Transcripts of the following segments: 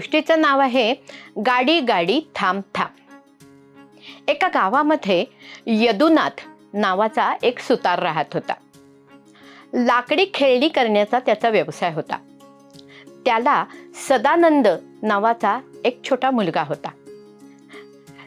गोष्टीचं नाव आहे गाडी गाडी थांब थांब. एका गावामध्ये यदुनाथ नावाचा एक सुतार राहत होता. लाकडी खेळणी करण्याचा त्याचा व्यवसाय होता. त्याला सदानंद नावाचा एक छोटा मुलगा होता.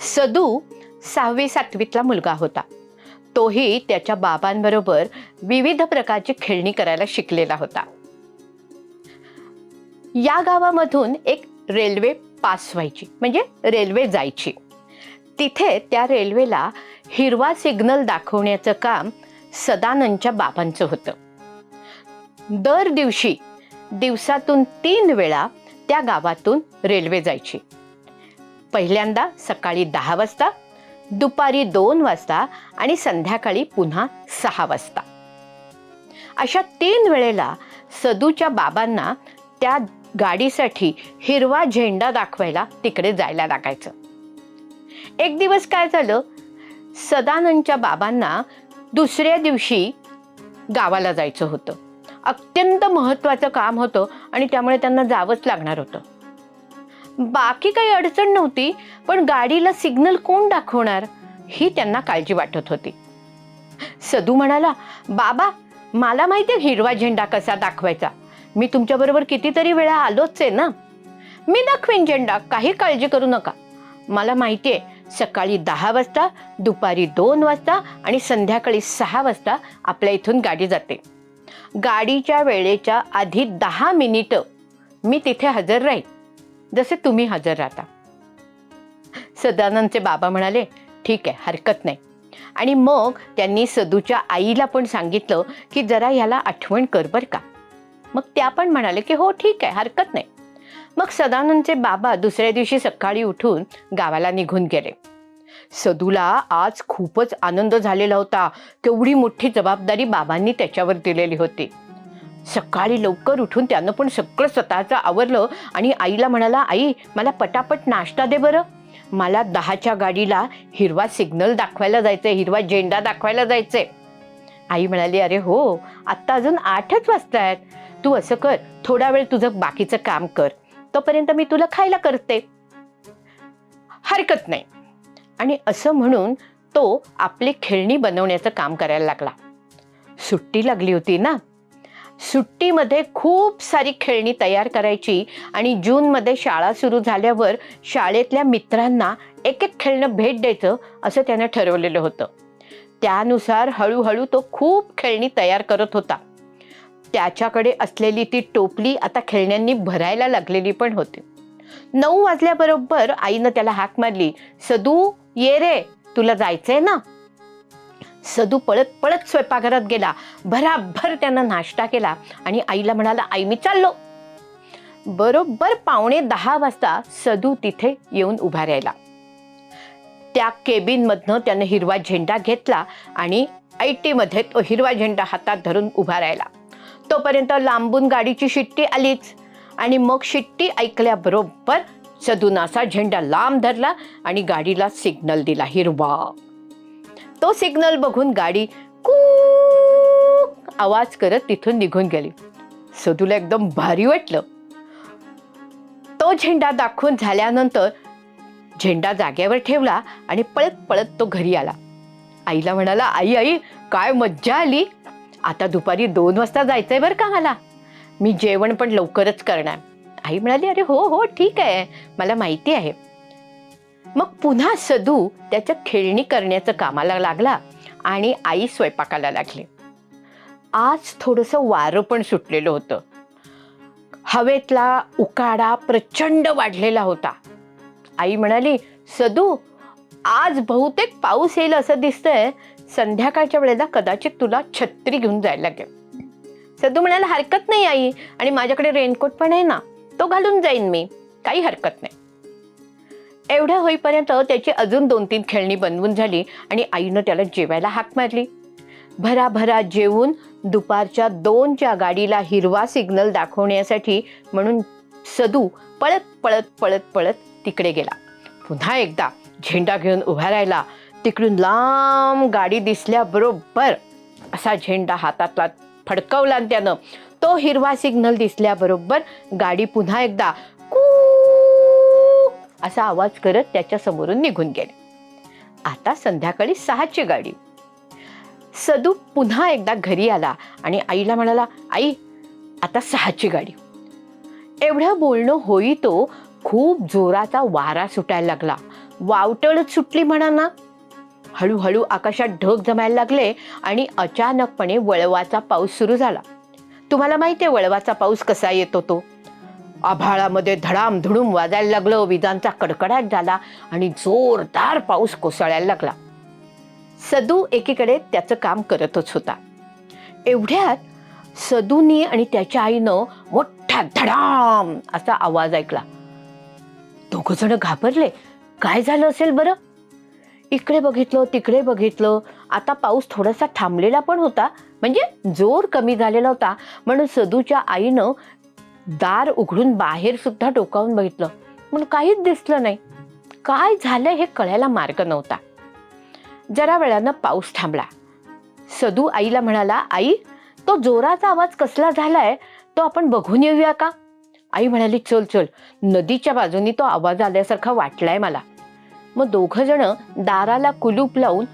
सदू सहावी सातवीतला मुलगा होता. तोही त्याच्या बाबांबरोबर विविध प्रकारची खेळणी करायला शिकलेला होता. या गावामधून एक रेल्वे पास व्हायची म्हणजे रेल्वे जायची. तिथे त्या रेल्वेला हिरवा सिग्नल दाखवण्याचं काम सदानंदच्या बाबांचं होतं. दर दिवशी दिवसातून तीन वेळा त्या गावातून रेल्वे जायची. पहिल्यांदा सकाळी दहा वाजता दुपारी दोन वाजता आणि संध्याकाळी पुन्हा सहा वाजता. अशा तीन वेळेला सदूच्या बाबांना त्या गाडीसाठी हिरवा झेंडा दाखवायला तिकडे जायला लागायचं. एक दिवस काय झालं? सदानंदच्या बाबांना दुसऱ्या दिवशी गावाला जायचं होतं. अत्यंत महत्त्वाचं काम होतं आणि त्यामुळे त्यांना जावंच लागणार होतं. बाकी काही अडचण नव्हती पण गाडीला सिग्नल कोण दाखवणार ही त्यांना काळजी वाटत होती. सदू म्हणाला बाबा मला माहिती आहे हिरवा झेंडा कसा दाखवायचा. मी तुमच्याबरोबर कितीतरी वेळा आलोच आहे ना. मी दाखवीन झेंडा काही काळजी करू नका. मला माहिती आहे सकाळी दहा वाजता दुपारी दोन वाजता आणि संध्याकाळी सहा वाजता आपल्या इथून गाडी जाते. गाडीच्या वेळेच्या आधी दहा मिनिटं मी तिथे हजर राहील जसे तुम्ही हजर राहता. सदानंदचे बाबा म्हणाले ठीक आहे हरकत नाही. आणि मग त्यांनी सदूच्या आईला पण सांगितलं की जरा ह्याला आठवण कर बर का. मग त्या पण म्हणाले की हो ठीक आहे हरकत नाही. मग सदानंदचे बाबा दुसऱ्या दिवशी सकाळी उठून गावाला निघून गेले. सदूला आज खूपच आनंद झालेला होता. केवढी मोठी जबाबदारी बाबांनी त्याच्यावर दिलेली होती. सकाळी लवकर उठून त्यानं पण सगळं स्वतःचं आवरलं आणि आईला म्हणाला आई मला पटापट नाश्ता दे बरं. मला दहाच्या गाडीला हिरवा सिग्नल दाखवायला जायचंय हिरवा झेंडा दाखवायला जायचंय. आई म्हणाली अरे हो आत्ता अजून आठच वाजतायत. तू असं कर थोडा वेळ तुझं बाकीचं काम कर. तोपर्यंत मी तुला खायला करते. हरकत नाही. आणि असं म्हणून तो आपली खेळणी बनवण्याचं काम करायला लागला. सुट्टी लागली होती ना? सुट्टीमध्ये खूप सारी खेळणी तयार करायची आणि जूनमध्ये शाळा सुरू झाल्यावर शाळेतल्या मित्रांना एक एक खेळणं भेट द्यायचं असं त्यानं ठरवलेलं होतं. त्यानुसार हळूहळू तो खूप खेळणी तयार करत होता. त्याच्याकडे असलेली ती टोपली आता खेळण्यांनी भरायला लागलेली पण होती. नऊ वाजल्याबरोबर आईनं त्याला हाक मारली सदू ये रे तुला जायचंय ना? सदू पळत पळत स्वयंपाकघरात गेला. भराभर त्यानं नाश्ता केला आणि आईला म्हणाला आई मी चाललो. बरोबर पावणे दहा वाजता सदू तिथे येऊन उभा राहिला. त्या केबिनमधनं त्यानं हिरवा झेंडा घेतला आणि ऐटीमध्ये तो हिरवा झेंडा हातात धरून उभा राहिला. तोपर्यंत लांबून गाडीची शिट्टी आलीच. आणि मग शिट्टी ऐकल्याबरोबर सदुनाचा झेंडा लांब धरला आणि गाडीला सिग्नल दिला हिरवा. तो सिग्नल बघून गाडी कूक आवाज करत तिथून निघून गेली. सदूला एकदम भारी वाटलं. तो झेंडा दाखवून झाल्यानंतर झेंडा जागेवर ठेवला आणि पळत पळत तो घरी आला. आईला म्हणाला आई आई काय मज्जा आली? आता दुपारी दोन वाजता जायचंय बरं का मला. मी जेवण पण लवकरच करणार. आई म्हणाली अरे हो हो ठीक आहे. मला माहिती आहे. मग पुन्हा सदू त्याच्या खेळणी करण्याचं कामाला लागला आणि आई स्वयंपाकाला लागली. आज थोडंसं वारं पण सुटलेलं होतं. हवेतला उकाडा प्रचंड वाढलेला होता. आई म्हणाली सदू आज बहुतेक पाऊस येईल असं दिसतंय संध्याकाळच्या वेळेला कदाचित तुला छत्री घेऊन जायला लागेल. सदू म्हणायला हरकत नाही आई आणि माझ्याकडे रेनकोट पण आहे ना तो घालून जाईन मी. काही हरकत नाही. एवढं होईपर्यंत त्याची अजून दोन तीन खेळणी बनवून झाली आणि आईनं त्याला जेवायला हाक मारली. भराभरा जेवून दुपारच्या दोनच्या गाडीला हिरवा सिग्नल दाखवण्यासाठी म्हणून सदू पळत पळत पळत पळत तिकडे गेला. पुन्हा एकदा झेंडा घेऊन उभा राहिला. तिकडून लांब गाडी दिसल्याबरोबर असा झेंडा हातातला फडकवला आणि त्यानं तो हिरवा सिग्नल दिसल्याबरोबर गाडी पुन्हा एकदा कू असा आवाज करत त्याच्या समोरून निघून गेले. आता संध्याकाळी सहाची गाडी. सदू पुन्हा एकदा घरी आला आणि आईला म्हणाला आई आता सहाची गाडी. एवढं बोलणं होई तो खूप जोराचा वारा सुटायला लागला. वावटळच सुटली म्हणा ना हळूहळू आकाशात ढग जमायला लागले आणि अचानकपणे वळवाचा पाऊस सुरू झाला. तुम्हाला माहिती आहे वळवाचा पाऊस कसा येतो तो आभाळामध्ये धडाम धुडूम वाजायला लागलं विजांचा कडकडाट झाला आणि जोरदार पाऊस कोसळायला लागला. सदू एकीकडे त्याचं काम करतच होता. एवढ्यात सदूनी आणि त्याच्या आईनं मोठा धडाम असा आवाज ऐकला. दोघ जण घाबरले. काय झालं असेल बरं? इकडे बघितलं तिकडे बघितलं. आता पाऊस थोडासा थांबलेला पण होता. म्हणजे जोर कमी झालेला होता. म्हणून सदूच्या आईनं दार उघडून बाहेर सुद्धा डोकावून बघितलं. म्हणून काहीच दिसलं नाही. काय झालं हे कळायला मार्ग नव्हता. जरा वेळानं पाऊस थांबला. सदू आईला म्हणाला आई तो जोराचा आवाज कसला झालाय? तो आपण बघून येऊया का? आई म्हणाली चल चल. नदीच्या बाजूनी तो आवाज आल्यासारखा वाटलाय मला. मग दोघ जण दाराला कुलूप लावून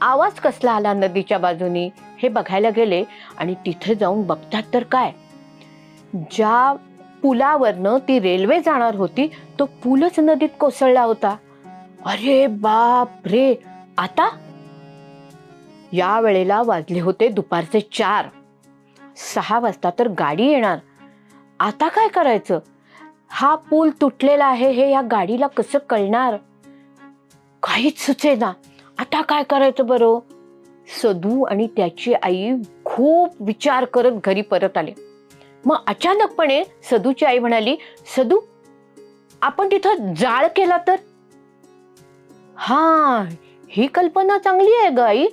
आवाज कसला आला नदीच्या बाजूनी? हे बघायला गेले आणि तिथे जाऊन बघतात तर काय? ज्या पुलावरनं ती रेल्वे जाणार होती तो पूलच नदीत कोसळला होता. अरे बाप रे! आता? या वेळेला वाजले होते दुपारचे चार. सहा वाजता तर गाडी येणार. आता काय करायचं? हा पूल तुटलेला आहे हे या गाडीला कसं कळणार? काहीच सुचेना आता काय करायचं बरं? सदू आणि त्याची आई खूप विचार करत घरी परत आले. मग अचानकपणे सदूची आई म्हणाली सदू आपण तिथं जाळ केला तर? हा ही कल्पना चांगली आहे ग आई.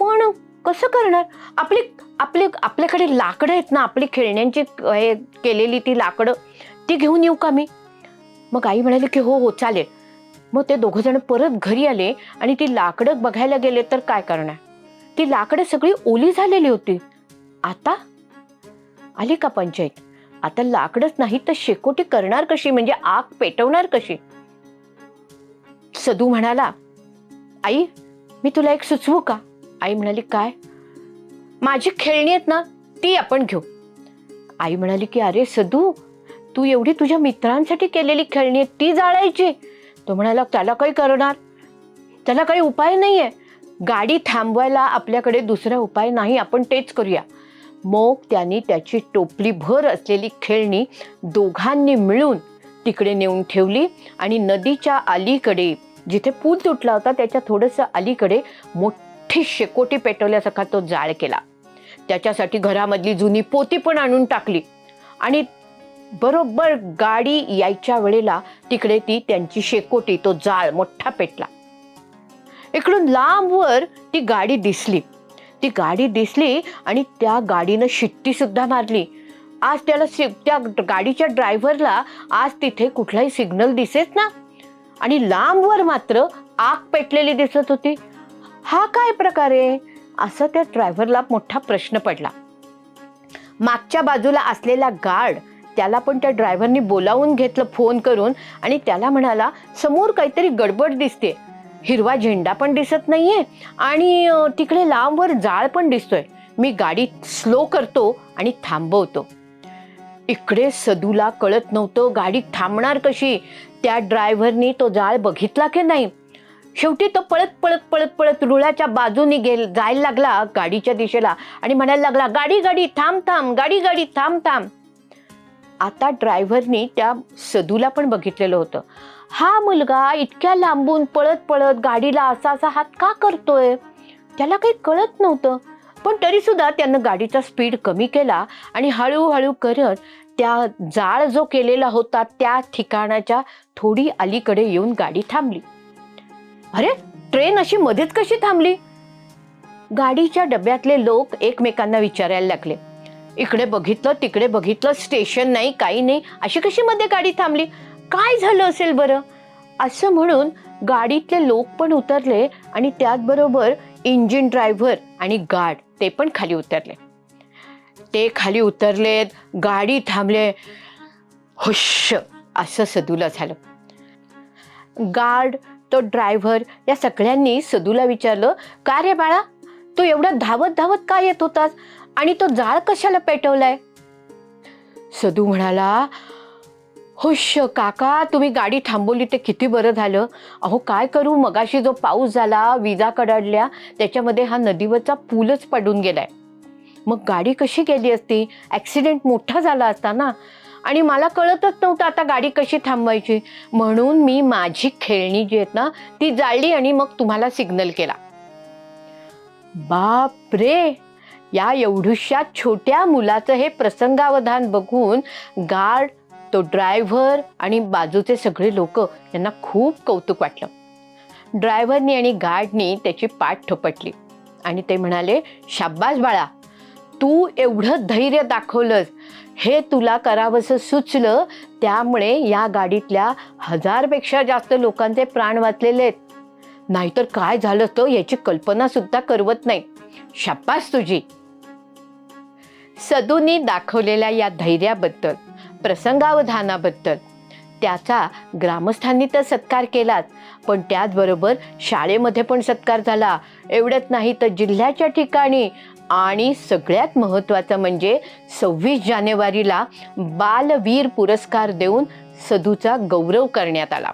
पण कसं करणार? आपली आपले आपल्याकडे लाकडं आहेत ना आपली खेळण्यांची हे केलेली ती लाकडं ती घेऊन येऊ का मी? मग आई म्हणाली की हो हो चालेल. मग ते दोघं जण परत घरी आले आणि ती लाकडं बघायला गेले तर काय करणार? ती लाकडं सगळी ओली झालेली होती. आता? आली का पंचायत? आता लाकडच नाही तर शेकोटी करणार कशी? म्हणजे आग पेटवणार कशी? सदू म्हणाला आई मी तुला एक सुचवू का? आई म्हणाली काय? माझी खेळणी आहेत ना ती आपण घेऊ. आई म्हणाली की अरे सदू तू एवढी तुझ्या मित्रांसाठी केलेली खेळणी आहेत ती जाळायची. तो म्हणाला त्याला काही करणार? त्याला काही उपाय नाही आहे गाडी थांबवायला आपल्याकडे दुसरा उपाय नाही. आपण तेच करूया. मग त्यांनी त्याची टोपली भर असलेली खेळणी दोघांनी मिळून तिकडे नेऊन ठेवली आणि नदीच्या अलीकडे जिथे पूल तुटला होता त्याच्या थोडंसं अलीकडे मोठी शेकोटी पेटवल्यासारखा तो जाळ केला. त्याच्यासाठी घरामधली जुनी पोती पण आणून टाकली आणि बरोबर गाडी यायच्या वेळेला तिकडे ती त्यांची शेकोटी तो जाळ मोठा पेटला. इकडून लांबवर ती गाडी दिसली. ती गाडी दिसली आणि त्या गाडीनं शिट्टी सुद्धा मारली. आज त्याला सि- त्या गाडीच्या ड्रायव्हरला आज तिथे कुठलाही सिग्नल दिसेच ना. आणि लांबवर मात्र आग पेटलेली दिसत होती. हा काय प्रकार आहे? असं त्या ड्रायव्हरला मोठा प्रश्न पडला. मागच्या बाजूला असलेला गार्ड त्याला पण त्या ड्रायव्हरनी बोलावून घेतलं फोन करून. आणि त्याला म्हणाला समोर काहीतरी गडबड दिसते. हिरवा झेंडा पण दिसत नाहीये आणि तिकडे लांबवर जाळ पण दिसतोय. मी गाडी स्लो करतो आणि थांबवतो. इकडे सदूला कळत नव्हतं गाडी थांबणार कशी. त्या ड्रायव्हरनी तो जाळ बघितला की नाही? शेवटी तो पळत पळत पळत पळत रुळाच्या बाजूने गेल जायला लागला गाडीच्या दिशेला. आणि म्हणायला लागला गाडी गाडी थांब थांब गाडी गाडी थांब थांब. आता ड्रायव्हरनी त्या सदूला पण बघितलेलं होतं. हा मुलगा इतक्या लांबून पळत पळत गाडीला असा असा हात का करतोय? त्याला काही कळत नव्हतं. पण तरी सुद्धा त्यानं गाडीचा स्पीड कमी केला आणि हळूहळू करत त्या जाळ जो केलेला होता त्या ठिकाणाच्या थोडी अलीकडे येऊन गाडी थांबली. अरे ट्रेन अशी मध्येच कशी थांबली? गाडीच्या डब्यातले लोक एकमेकांना विचारायला लागले. इकडे बघितलं तिकडे बघितलं स्टेशन नाही काही नाही. अशी कशी मध्ये गाडी थांबली? काय झालं असेल बरं? असं म्हणून गाडीतले लोक पण उतरले आणि त्याचबरोबर इंजिन ड्रायव्हर आणि गार्ड ते पण खाली उतरले. ते खाली उतरलेत गाडी थांबले. हुश असं सदूला झालं. गार्ड तो ड्रायव्हर या सगळ्यांनी सदूला विचारलं का रे बाळा? तू एवढा धावत धावत का येत होतास? आणि तो जाळ कशाला पेटवलाय? सदू म्हणाला हुश काका तुम्ही गाडी थांबवली ते किती बरं झालं. अहो काय करू? मगाशी जो पाऊस झाला विजा कडाडल्या त्याच्यामध्ये हा नदीवरचा पूलच पडून गेलाय. मग गाडी कशी गेली असती? ॲक्सिडेंट मोठा झाला असता ना? आणि मला कळतच नव्हतं आता गाडी कशी थांबवायची. म्हणून मी माझी खेळणी जी आहेत ना ती जाळली आणि मग तुम्हाला सिग्नल केला. बाप रे या एवढ्याशा छोट्या मुलाचं हे प्रसंगावधान बघून गार्ड तो ड्रायव्हर आणि बाजूचे सगळे लोक यांना खूप कौतुक वाटलं. ड्रायव्हरनी आणि गार्डनी त्याची पाठ ठोपटली आणि ते म्हणाले शाब्बास बाळा तू एवढं धैर्य दाखवलंस हे तुला करावंसं सुचलं त्यामुळे या गाडीतल्या हजारपेक्षा जास्त लोकांचे प्राण वाचलेले आहेत. नाहीतर काय झालं तर याची कल्पनासुद्धा करवत नाही. शाब्बास तुझी. सदूनी दाखवलेल्या या धैर्याबद्दल प्रसंगावधानाबद्दल त्याचा ग्रामस्थांनी तर सत्कार केलाच पण त्याचबरोबर शाळेमध्ये पण सत्कार झाला. एवढंच नाही तर जिल्ह्याच्या ठिकाणी आणि सगळ्यात महत्त्वाचं म्हणजे सव्वीस जानेवारीला बालवीर पुरस्कार देऊन सदूचा गौरव करण्यात आला.